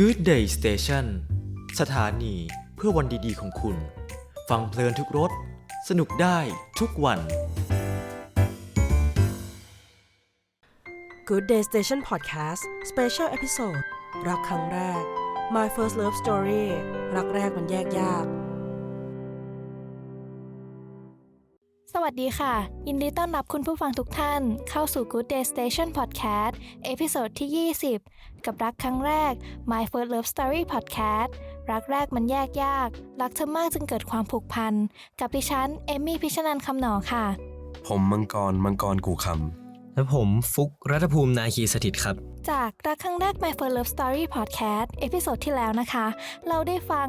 Good Day Station สถานีเพื่อวันดีๆของคุณ ฟังเพลินทุกรถสนุกได้ทุกวัน Good Day Station Podcast Special Episode รักครั้งแรก My First Love Story รักแรกมันแยกยาก วัสดีค่ะ ยินดีต้อนรับคุณผู้ฟังทุกท่าน เข้าสู่ Good Day Station Podcast เอพิโซดที่ 20 กับรักครั้งแรก My First Love Story Podcast รักแรกมันแยกยาก รักเธอมากจึงเกิดความผูกพัน กับดิฉัน เอมมี่พิชนันคำหนอค่ะ ผมมังกรมังกรกูค และผมฟุกรัฐภูมินาคีสถิตครับ จากรักครั้งแรก My First Love Story Podcast เอพิโซดที่แล้วนะคะ เราได้ฟัง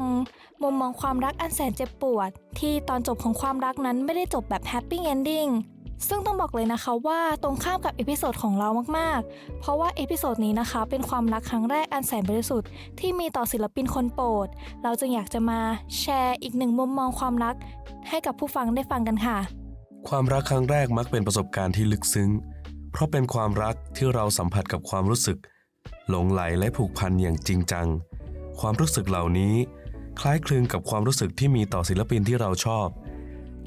มุมมองความรักอันแสนเจ็บปวด ที่ตอนจบของความรักนั้นไม่ได้จบแบบ Happy Ending ซึ่งต้องบอกเลยนะคะว่าตรงข้ามกับเอพิโซดของเรามากๆ เพราะว่าเอพิโซดนี้นะคะ เป็นความรักครั้งแรกอันแสนบริสุทธิ์ที่มีต่อศิลปินคนโปรด เราจึงอยากจะมาแชร์อีกหนึ่งมุมมองความรัก ให้กับผู้ฟังได้ฟังกันค่ะำความรักครั้งแรกมักเป็นประสบการณ์ที่ลึกซึ้ง เพราะเป็นความรักที่เราสัมผัสกับความรู้สึก หลงไหลและผูกพันอย่างจริงจัง ความรู้สึกเหล่านี้ คล้ายคลึงกับความรู้สึกที่มีต่อศิลปินที่เราชอบ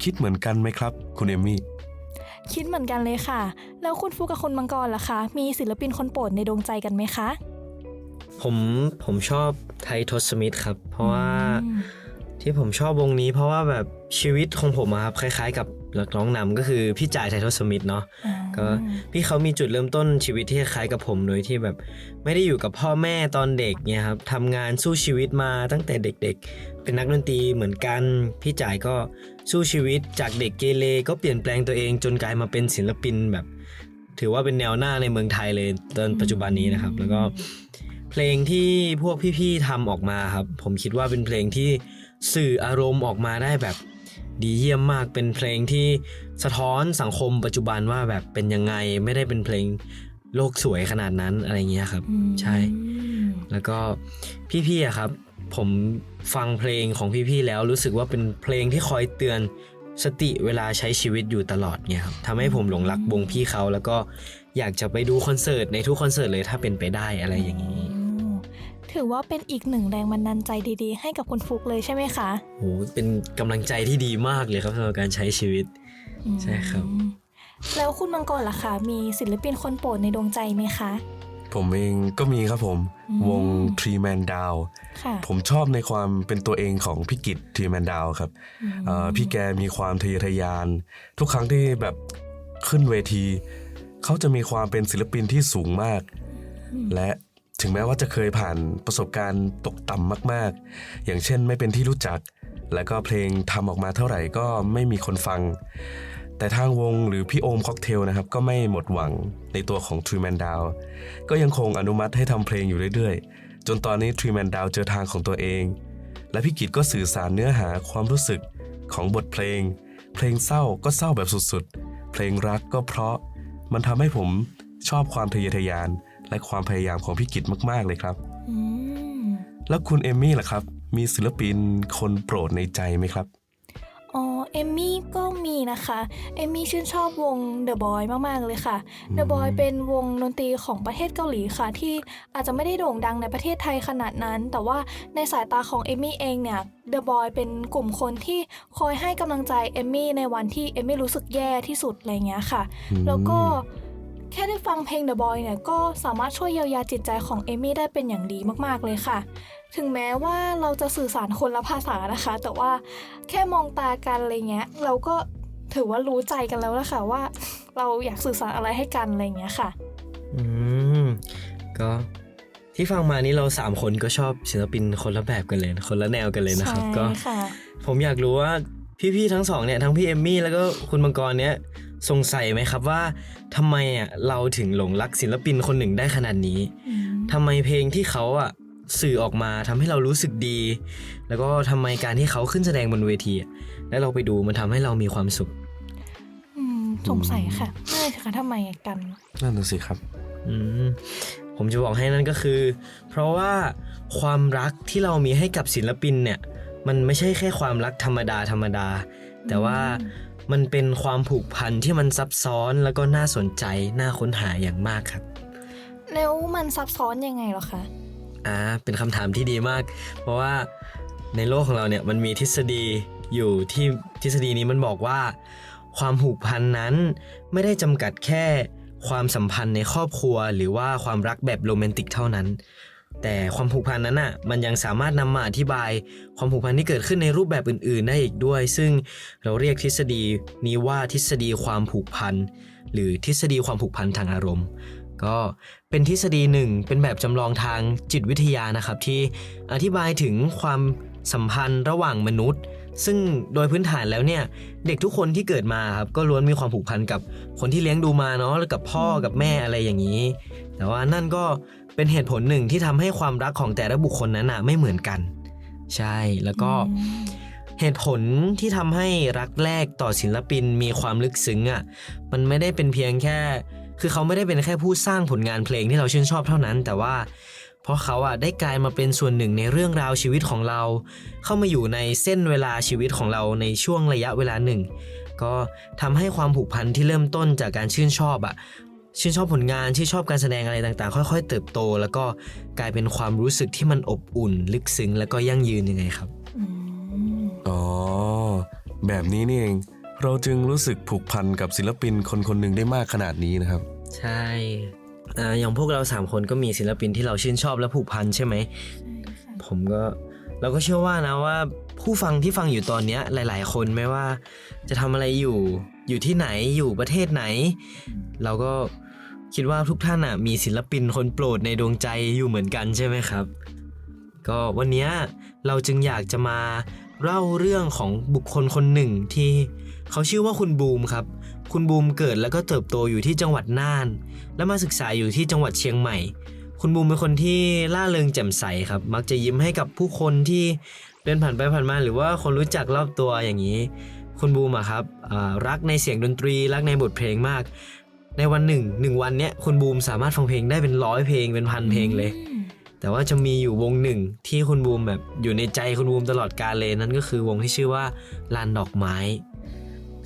คิดเหมือนกันไหมครับ คุณเอมมี่คิดเหมือนกันเลยค่ะ แล้วคุณฟุกกับคุณมังกรล่ะคะ มีศิลปินคนโปรดในดวงใจกันไหมคะ ผมผมชอบไททศมิธครับ เพราะว่าอืมที่ผมชอบวงนี้เพราะว่าแบบชีวิตของผมอะครับคล้าย ๆ กับ นักร้องนำก็คือพี่จ่ายไททศมิธเนาะอ่าก็พี่เขามีจุดเริ่มต้นชีวิตที่คล้ายกับผมโดยที่แบบ ไม่ได้อยู่กับพ่อแม่ตอนเด็กเนี่ยครับทำงานสู้ชีวิตมาตั้งแต่เด็ก ๆ เป็นนักดนตรีเหมือนกัน พี่จ่ายก็สู้ชีวิตจากเด็กเกเรก็เปลี่ยนแปลงตัวเองจนกลายมาเป็นศิลปินแบบ ถือว่าเป็นแนวหน้าในเมืองไทยเลยตอนปัจจุบันนี้นะครับ แล้วก็เพลงที่พวกพี่ๆทำออกมาครับ ผมคิดว่าเป็นเพลงที่สื่ออารมณ์ออกมาได้แบบ ดีเยี่ยมมากเป็นเพลงที่สะท้อนสังคมปัจจุบันว่าแบบเป็นยังไงไม่ได้เป็นเพลงโลกสวยขนาดนั้นอะไรเงี้ยครับอืมใช่ แล้วก็พี่ๆอะครับผมฟังเพลงของพี่ๆแล้วรู้สึกว่าเป็นเพลงที่คอยเตือนสติเวลาใช้ชีวิตอยู่ตลอดเนี่ยครับทำให้ผมหลงรักวงพี่เขาแล้วก็อยากจะไปดูคอนเสิร์ตในทุกคอนเสิร์ตเลยถ้าเป็นไปได้อะไรอย่างนี้อืม ถือว่าเป็นอีกหนึ่งแรงบันดาลใจดีๆ ให้กับคุณฟุกเลยใช่ไหมคะโหเป็นกำลังใจที่ดีมากเลยครับสำหรับการใช้ชีวิต ใช่ครับอืมแล้วคุณมังกรล่ะคะ มีศิลปินคนโปรดในดวงใจไหมคะ ผมเองก็มีครับผมอืมวง Tree Man Down ค่ะผมชอบในความเป็นตัวเองของพี่กิต Tree Man Down ครับเอ่อพี่แกมีความทะเยอทะยาน ทุกครั้งที่แบบขึ้นเวที เขาจะมีความเป็นศิลปินที่สูงมาก และ ถึงแม้ว่าจะเคยผ่านประสบการณ์ตกต่ำมากๆ อย่างเช่นไม่เป็นที่รู้จัก แล้วก็เพลงทำออกมาเท่าไหร่ก็ไม่มีคนฟัง แต่ทางวงหรือพี่โอมค็อกเทลนะครับ ก็ไม่หมดหวังในตัวของ Tree Man Down ก็ยังคงอนุมัติให้ทำเพลงอยู่เรื่อยๆ จนตอนนี้ Tree Man Down เจอทางของตัวเอง และพี่กิตก็สื่อสารเนื้อหาความรู้สึกของบทเพลง เพลงเศร้าก็เศร้าแบบสุดๆ เพลงรักก็เพราะมันทำให้ผมชอบความทะเยอทะยาน และความพยายามของพี่กิตมาก ๆ เลยครับอืมแล้วคุณเอมมี่ล่ะครับ มีศิลปินคนโปรดในใจไหมครับอ๋อเอมมี่ก็มีนะคะ เอมมี่ชื่นชอบวง The Boy มาก ๆ เลยค่ะ The Boy เป็นวงดนตรีของประเทศเกาหลีค่ะ ที่อาจจะไม่ได้โด่งดังในประเทศไทยขนาดนั้น แต่ว่าในสายตาของเอมมี่เองเนี่ย The Boy เป็นกลุ่มคนที่คอยให้กำลังใจเอมมี่ในวันที่เอมมี่รู้สึกแย่ที่สุดอะไรเงี้ยค่ะอืมแล้วก็ แค่ได้ฟังเพลง The Boy เนี่ยก็สามารถช่วยเยียวยาจิตใจของเอมมี่ได้เป็นอย่างดีมากๆเลยค่ะ ถึงแม้ว่าเราจะสื่อสารคนละภาษานะคะ แต่ว่าแค่มองตากันอะไรเงี้ย เราก็ถือว่ารู้ใจกันแล้วละค่ะว่า เราอยากสื่อสารอะไรให้กันอะไรเงี้ยค่ะ อืม ก็ที่ฟังมานี้เราสามคนก็ชอบศิลปินคนละแบบกันเลย คนละแนวกันเลยนะครับใช่ก็ค่ะผมอยากรู้ว่าพี่ๆทั้งสองเนี่ยทั้งพี่เอมมี่แล้วก็คุณมังกรเนี่ย สงสัยไหมครับว่าทำไมอะเราถึงหลงรักศิลปินคนหนึ่งได้ขนาดนี้ทำไมเพลงที่เขาอะสื่อออกมาทำให้เรารู้สึกดี แล้วก็ทำไมการที่เขาขึ้นแสดงบนเวทีอะแล้วเราไปดูมันทำให้เรามีความสุขอืมสงสัยค่ะน่าจะค่ะทำไมกันนั่นน่ะสิครับอืมผมจะบอกให้นั่นก็คือ เพราะว่าความรักที่เรามีให้กับศิลปินเนี่ย มันไม่ใช่แค่ความรักธรรมดาธรรมดา แต่ว่า มันเป็นความผูกพันที่มันซับซ้อนแล้วก็น่าสนใจน่าค้นหาอย่างมากครับ แล้วมันซับซ้อนยังไงเหรอคะอ่าเป็นคำถามที่ดีมาก เพราะว่าในโลกของเราเนี่ยมันมีทฤษฎีอยู่ที่ทฤษฎีนี้มันบอกว่า ความผูกพันนั้นไม่ได้จำกัดแค่ความสัมพันธ์ในครอบครัว หรือว่าความรักแบบโรแมนติกเท่านั้น แต่ความผูกพันนั้นอะมันยังสามารถนำมาอธิบาย ความผูกพันที่เกิดขึ้นในรูปแบบอื่น ๆ ได้อีกด้วย ซึ่งเราเรียกทฤษฎีนี้ว่าทฤษฎีความผูกพันหรือทฤษฎีความผูกพันทางอารมณ์ ก็เป็นทฤษฎีหนึ่งเป็นแบบจำลองทางจิตวิทยานะครับ ที่อธิบายถึงความสัมพันธ์ระหว่างมนุษย์ ซึ่งโดยพื้นฐานแล้วเนี่ยเด็กทุกคนที่เกิดมาครับก็ล้วนมีความผูกพันกับคนที่เลี้ยงดูมาเนาะแล้วกับพ่อกับแม่อะไรอย่างนี้ แต่ว่านั่นก็ เป็นเหตุผลหนึ่งที่ทำให้ความรักของแต่ละบุคคลนั้นนะไม่เหมือนกัน ใช่แล้วก็เหตุผลที่ทำให้รักแรกต่อศิลปินมีความลึกซึ้งอะมันไม่ได้เป็นเพียงแค่ คือเขาไม่ได้เป็นแค่ผู้สร้างผลงานเพลงที่เราชื่นชอบเท่านั้น แต่ว่าเพราะเขาอะได้กลายมาเป็นส่วนหนึ่งในเรื่องราวชีวิตของเรา เข้ามาอยู่ในเส้นเวลาชีวิตของเราในช่วงระยะเวลาหนึ่ง ก็ทำให้ความผูกพันที่เริ่มต้นจากการชื่นชอบอะ ชื่นชอบผลงานชื่นชอบการแสดงอะไรต่างๆ ค่อย ๆ เติบโต แล้วก็กลายเป็นความรู้สึกที่มันอบอุ่น ลึกซึ้งแล้วก็ยั่งยืนยังไงครับอืมอ๋อแบบนี้นี่เองเราจึงรู้สึกผูกพันกับศิลปินคนคนหนึ่งได้มากขนาดนี้นะครับ ใช่อ่าอย่างพวกเราสามคนก็มีศิลปินที่เราชื่นชอบและผูกพันใช่ไหมผมก็ เราก็เชื่อว่านะว่าผู้ฟังที่ฟังอยู่ตอนนี้ยหลาย ๆ คนไม่ว่า จะทำอะไรอยู่อยู่ที่ไหนอยู่ประเทศไหน เราก็คิดว่าทุกท่านอะมีศิลปินคนโปรดในดวงใจอยู่เหมือนกันใช่ไหมครับ ก็วันนี้เราจึงอยากจะมาเล่าเรื่องของบุคคลคนหนึ่งที่เขาชื่อว่าคุณบูมครับ คุณบูมเกิดแล้วก็เติบโตอยู่ที่จังหวัดน่าน และมาศึกษาอยู่ที่จังหวัดเชียงใหม่ คุณบูมเป็นคนที่ล่าเริงแจ่มใสครับ มักจะยิ้มให้กับผู้คนที่เดินผ่านไปผ่านมาหรือว่าคนรู้จักรอบตัวอย่างนี้ คุณบูมอะครับอ่ารักในเสียงดนตรี รักในบทเพลงมาก ในวันหนึ่งหนึ่งวันเนี้ยคุณบูมสามารถฟังเพลงได้เป็นร้อยเพลงเป็นพันเพลงเลย แต่ว่าจะมีอยู่วงหนึ่งที่คุณบูมแบบอยู่ในใจคุณบูมตลอดกาลเลยนั่นก็คือวงที่ชื่อว่าลานดอกไม้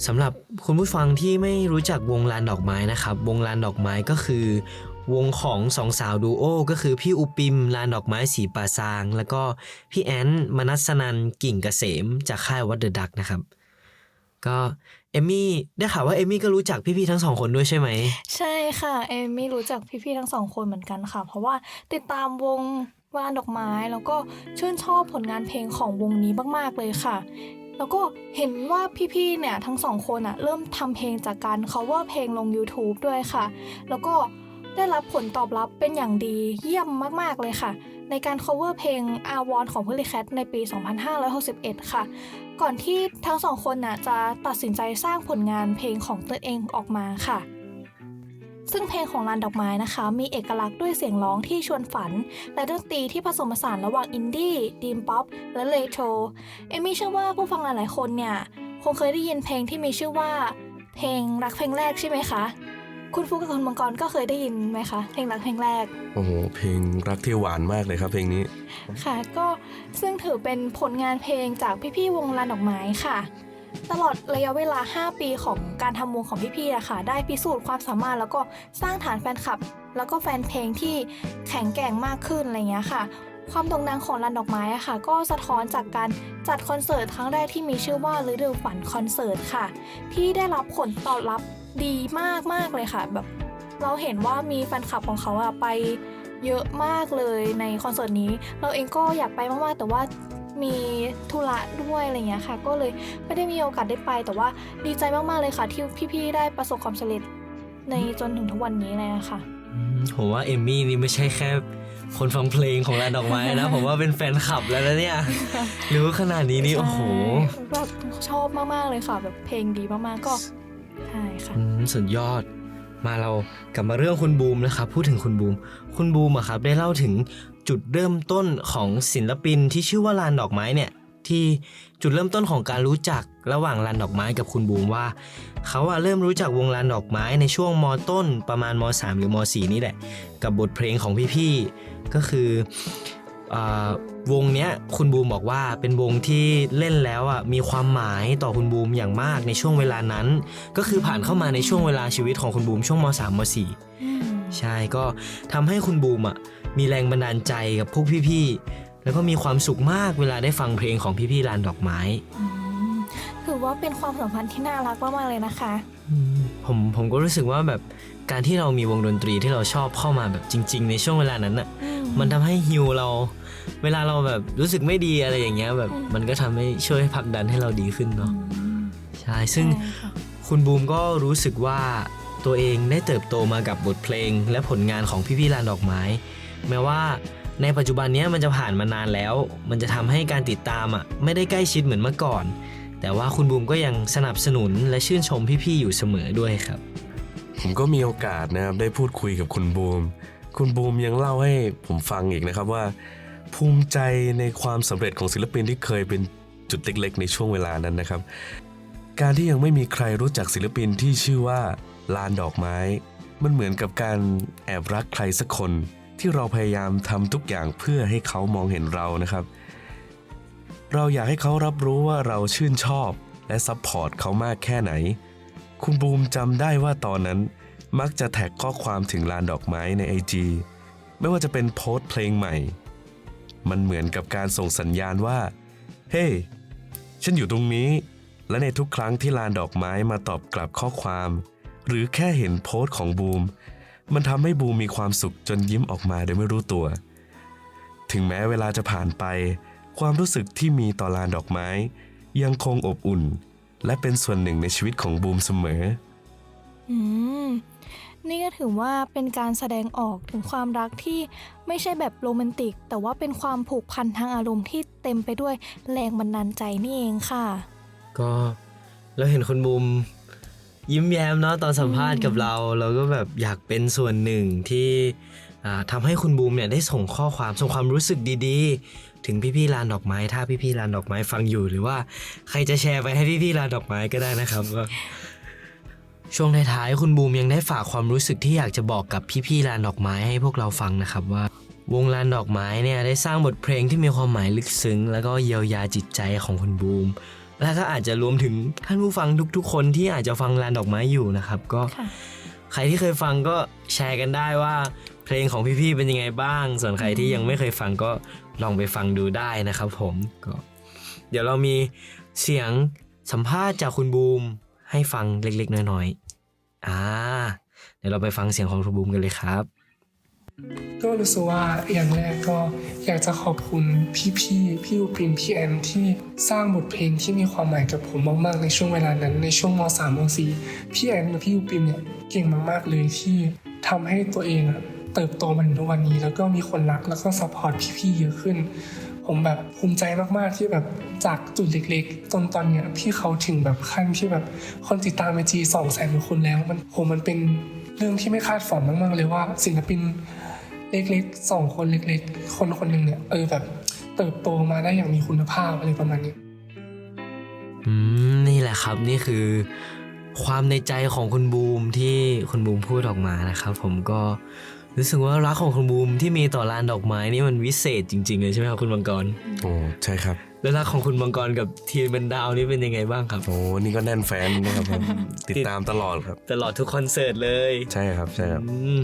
สำหรับคุณผู้ฟังที่ไม่รู้จักวงลานดอกไม้นะครับ วงลานดอกไม้ก็คือ วงของสองสาวดูโอก็คือพี่อุปิมลานดอกไม้สีป่าซาง แล้วก็พี่แอนมนัสนันกิ่งเกษมจากค่ายวัดเดอะดักนะครับ ก็เอมมี่ได้ข่าวว่าเอมมี่ก็รู้จักพี่ๆทั้งสองคนด้วยใช่ไหม ใช่ค่ะเอมมี่รู้จักพี่ๆทั้งสองคนเหมือนกันค่ะ เพราะว่าติดตามวงวานดอกไม้แล้วก็ชื่นชอบผลงานเพลงของวงนี้มากๆเลยค่ะ แล้วก็เห็นว่าพี่ๆเนี่ยทั้งสองคนอะเริ่มทำเพลงจากการ cover เพลงลง YouTube ด้วยค่ะ แล้วก็ ได้รับผลตอบรับเป็นอย่างดีเยี่ยมมาก ๆ เลยค่ะ ในการ cover เพลง a w a n ของ p o l y c a t ในปี 2561 ค่ะ ก่อนที่ทั้งสองคนน่ะจะตัดสินใจสร้างผลงานเพลงของตัวเองออกมาค่ะ ซึ่งเพลงของลานดอกไม้นะคะ มีเอกลักษณ์ด้วยเสียงร้องที่ชวนฝัน และดนตรีที่ผสมผสานระหว่างอินดี้ดีมป๊อปและเลโทรเอมี่เชื่อว่าผู้ฟังหลายๆคนเนี่ยคงเคยได้ยินเพลงที่มีชื่อว่า เพลงรักเพลงแรกใช่ไหมคะ คุณฟุกกับคุณมังกรก็เคยได้ยินไหมคะเพลงรักเพลงแรก โอ้โห เพลงรักที่หวานมากเลยครับเพลงนี้ ค่ะก็ซึ่งถือเป็นผลงานเพลงจากพี่ๆวงลานดอกไม้ค่ะ ตลอดระยะเวลา 5 ปีของการทำวงของพี่ๆอะค่ะได้พิสูจน์ความสามารถแล้วก็สร้างฐานแฟนคลับ แล้วก็แฟนเพลงที่แข็งแกร่งมากขึ้นอะไรเงี้ยค่ะ ความโด่งดังของลานดอกไม้อะค่ะ ก็สะท้อนจากการจัดคอนเสิร์ตครั้งแรกที่มีชื่อว่าฤดูฝันคอนเสิร์ตค่ะ ที่ได้รับผลตอบรับ ดีมากๆเลยค่ะ แบบเราเห็นว่ามีแฟนคลับของเขาอะไปเยอะมากเลยในคอนเสิร์ตนี้ เราเองก็อยากไปมากๆแต่ว่ามีธุระด้วยอะไรเงี้ยค่ะ ก็เลยไม่ได้มีโอกาสได้ไป แต่ว่าดีใจมากๆเลยค่ะ ที่พี่ๆได้ประสบความสำเร็จในจนถึงทุกวันนี้เลยอะค่ะอืมผมว่าเอมมี่นี่ไม่ใช่แค่คนฟังเพลงของลานดอกไม้นะ ผมว่าเป็นแฟนคลับแล้วนะเนี่ยรู้ขนาดนี้นี่โอ้โหใช่แบบชอบมากๆเลยค่ะ แบบเพลงดีมากๆก็ ใช่ค่ะอืมสุดยอด มาเรากลับมาเรื่องคุณบูมนะครับ พูดถึงคุณบูม คุณบูมอะครับ ได้เล่าถึงจุดเริ่มต้นของศิลปินที่ชื่อว่าลานดอกไม้เนี่ย ที่จุดเริ่มต้นของการรู้จักระหว่างลานดอกไม้กับคุณบูมว่า เขาอะเริ่มรู้จักวงลานดอกไม้ในช่วงมต้นประมาณม3หรือม4นี่แหละ กับบทเพลงของพี่ๆก็คือ วงเนี้ยคุณบูมบอกว่าเป็นวงที่เล่นแล้วอะมีความหมายต่อคุณบูมอย่างมากในช่วงเวลานั้น ก็คือผ่านเข้ามาในช่วงเวลาชีวิตของคุณบูมช่วงม 3 ม4อืมใช่ก็ทำให้คุณบูมอะมีแรงบันดาลใจกับพวกพี่ๆ แล้วก็มีความสุขมากเวลาได้ฟังเพลงของพี่ๆลานดอกไม้อืมถือว่าเป็นความสัมพันธ์ที่น่ารักมากๆเลยนะคะอืมผมผมก็รู้สึกว่าแบบการที่เรามีวงดนตรีที่เราชอบเข้ามาแบบจริง ๆ ในช่วงเวลานั้นน่ะอืมันทำให้ฮิวเรา เวลาเราแบบรู้สึกไม่ดีอะไรอย่างเงี้ยแบบอืมมันก็ทำให้ช่วยผลักดันให้เราดีขึ้นเนาะอืมใช่ซึ่งใช่ค่ะคุณบูมก็รู้สึกว่าตัวเองได้เติบโตมากับบทเพลง และผลงานของพี่ๆลานดอกไม้ แม้ว่าในปัจจุบันเนี้ยมันจะผ่านมานานแล้ว มันจะทำให้การติดตามอะไม่ได้ใกล้ชิดเหมือนเมื่อก่อน แต่ว่าคุณบูมก็ยังสนับสนุนและชื่นชมพี่ๆอยู่เสมอด้วยครับ ผมก็มีโอกาสนะครับได้พูดคุยกับคุณบูม คุณบูมยังเล่าให้ผมฟังอีกนะครับว่า ภูมิใจในความสำเร็จของศิลปินที่เคยเป็นจุดเล็กๆ ในช่วงเวลานั้นนะครับ การที่ยังไม่มีใครรู้จักศิลปินที่ชื่อว่าลานดอกไม้ มันเหมือนกับการแอบรักใครสักคน ที่เราพยายามทำทุกอย่างเพื่อให้เขามองเห็นเรานะครับ เราอยากให้เขารับรู้ว่าเราชื่นชอบและซัพพอร์ตเขามากแค่ไหน คุณบูมจำได้ว่าตอนนั้นมักจะแท็กข้อความถึงลานดอกไม้ใน IG ไม่ว่าจะเป็นโพสต์เพลงใหม่ มันเหมือนกับการส่งสัญญาณว่า เฮ้ hey, ฉันอยู่ตรงนี้ และในทุกครั้งที่ลานดอกไม้มาตอบกลับข้อความ หรือแค่เห็นโพสต์ของบูม มันทำให้บูมมีความสุขจนยิ้มออกมาโดยไม่รู้ตัว ถึงแม้เวลาจะผ่านไป ความรู้สึกที่มีต่อลานดอกไม้ ยังคงอบอุ่น และเป็นส่วนหนึ่งในชีวิตของบูมเสมอ อืม นี่ก็ถือว่าเป็นการแสดงออกถึงความรักที่ไม่ใช่แบบโรแมนติก แต่ว่าเป็นความผูกพันทางอารมณ์ที่เต็มไปด้วยแรงบันดาลใจนี่เองค่ะ ก็เราเห็นคุณบูมยิ้มแย้มเนาะตอนสัมภาษณ์กับเรา เราก็แบบอยากเป็นส่วนหนึ่งที่ทำให้คุณบูมเนี่ยได้ส่งข้อความส่งความรู้สึกดีๆ ถึงพี่ๆลานดอกไม้ ถ้าพี่ๆลานดอกไม้ฟังอยู่หรือว่าใครจะแชร์ไปให้พี่ๆลานดอกไม้ก็ได้นะครับ ช่วงท้ายๆคุณบูมยังได้ฝากความรู้สึกที่อยากจะบอกกับพี่ๆลานดอกไม้ให้พวกเราฟังนะครับว่าวงลานดอกไม้เนี่ยได้สร้างบทเพลงที่มีความหมายลึกซึ้ง แล้วก็เยียวยาจิตใจของคุณบูม และก็อาจจะรวมถึงท่านผู้ฟังทุกๆ คนที่อาจจะฟังลานดอกไม้อยู่นะครับ ก็ใครที่เคยฟังก็แชร์กันได้ว่า เพลงของพี่ๆเป็นยังไงบ้าง ส่วนใครที่ยังไม่เคยฟังก็ลองไปฟังดูได้นะครับ ผมก็ เดี๋ยวเรามีเสียงสัมภาษณ์จากคุณบูม ให้ฟังเล็กๆน้อยๆอ่าเดี๋ยวเราไปฟังเสียงของคุณบูมกันเลยครับ ก็รู้สึกว่าอย่างแรกก็อยากจะขอบคุณพี่พี่ๆพี่อุปินพี่แอนที่สร้างบทเพลงที่มีความหมายกับผมมากๆในช่วงเวลานั้นในช่วงม .3 ม .4 พี่แอนกับพี่อุปินเนี่ยเก่งมากๆเลยที่ทำให้ตัวเองอะเติบโตมาถึงทุกวันนี้ แล้วก็มีคนรักแล้วก็ซัพพอร์ตพี่ๆเยอะขึ้น ผมแบบภูมิใจมากๆที่แบบจากจุดเล็กๆ จนตอนเนี้ยพี่เขาถึงแบบขั้นที่แบบคนติดตามไอจีสองแสนคนแล้วมันโหมันเป็นเรื่องที่ไม่คาดฝันมากๆเลยว่าศิลปินเล็กๆสองคนเล็กๆ คนคนหนึ่งเนี่ยเออแบบเติบโตมาได้อย่างมีคุณภาพอะไรประมาณนี้อืมนี่แหละครับนี่คือ ความในใจของคุณบูมที่คุณบูมพูดออกมานะครับ ผมก็ รู้สึกว่ารักของคุณบูมที่มีต่อลานดอกไม้นี่มันวิเศษจริง ๆ เลยใช่ไหมครับคุณมังกรโอ้ใช่ครับแล้วรักของคุณมังกรกับทีมเป็นดาวนี่เป็นยังไงบ้างครับโอ้นี่ก็แน่นแฟนนะครับผมติดตามตลอดครับ ตลอดทุกคอนเสิร์ตเลย ใช่ครับใช่ครับอืม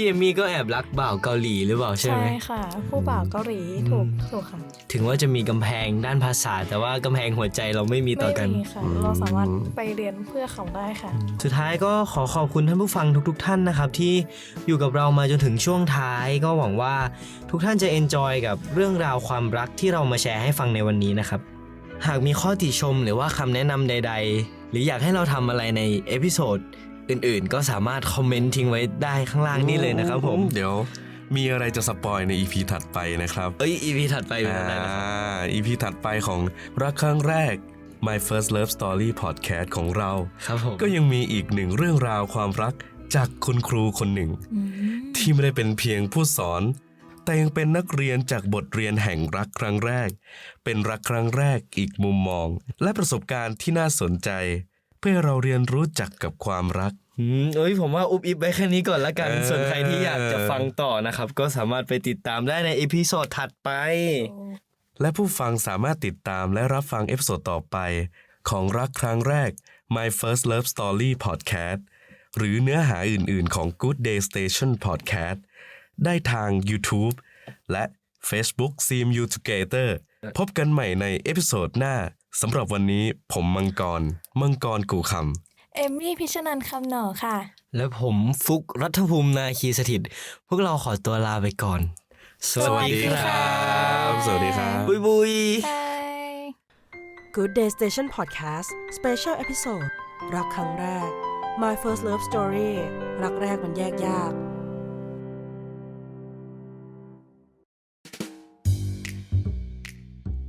พี่เอมมี่ก็แอบรักบ่าวเกาหลีหรือเปล่าใช่ใช่ไหมค่ะ ผู้บ่าวเกาหลีถูกถูกค่ะถึงว่าจะมีกำแพงด้านภาษา แต่ว่ากำแพงหัวใจเราไม่มีต่อไม่กันมีค่ะ เราสามารถไปเรียนเพื่อเขาได้ค่ะ สุดท้ายก็ขอขอบคุณท่านผู้ฟังทุก ๆ ท่านนะครับ ที่อยู่กับเรามาจนถึงช่วงท้ายก็หวังว่าทุกท่านจะเอนจอยกับเรื่องราวความรักที่เรามาแชร์ให้ฟังในวันนี้นะครับ หากมีข้อติชมหรือว่าคำแนะนำใด ๆ หรืออยากให้เราทำอะไรในเอพิโซด อื่นๆ ก็สามารถคอมเมนต์ทิ้งไว้ได้ข้างล่างนี่เลยนะครับผม เดี๋ยวมีอะไรจะสปอยใน EP ถัดไปนะครับ เอ้ย EP ถัดไปเป็นอะไรนะครับอ่า EP ถัดไปของรักครั้งแรก My First Love Story Podcast ของเรา ครับผมก็ยังมีอีกหนึ่งเรื่องราวความรักจากคุณครูคนหนึ่ง ที่ไม่ได้เป็นเพียงผู้สอน แต่ยังเป็นนักเรียนจากบทเรียนแห่งรักครั้งแรก เป็นรักครั้งแรกอีกมุมมอง และประสบการณ์ที่น่าสนใจ เพื่อให้เราเรียนรู้จักกับความรักอืมเอ้ยผมว่าอุบอิบไว้แค่นี้ก่อนละกันเออส่วนใครที่อยากจะฟังต่อนะครับ ก็สามารถไปติดตามได้ในเอพิโซดถัดไป และผู้ฟังสามารถติดตามและรับฟังเอพิโซดต่อไป ของรักครั้งแรก My First Love Story Podcast หรือเนื้อหาอื่น ๆ ของ Good Day Station Podcast ได้ทาง YouTube และ Facebook See You Together พบกันใหม่ในเอพิโซดหน้า สำหรับวันนี้ผมมังกร มังกรกูคำ เอมมี่พิชนันคำหน่อค่ะ และผมฟุกรัฐภูมินาคีสถิต พวกเราขอตัวลาไปก่อน สวัสดีครับ สวัสดีครับ บุยบุยบาย Good Day Station Podcast Special Episode รักครั้งแรก My First Love Story รักแรกมันแยกยาก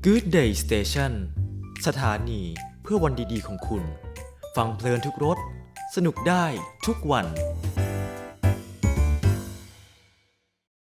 Good Day Station สถานีเพื่อวันดีๆของคุณ ฟังเพลินทุกรถ สนุกได้ทุกวัน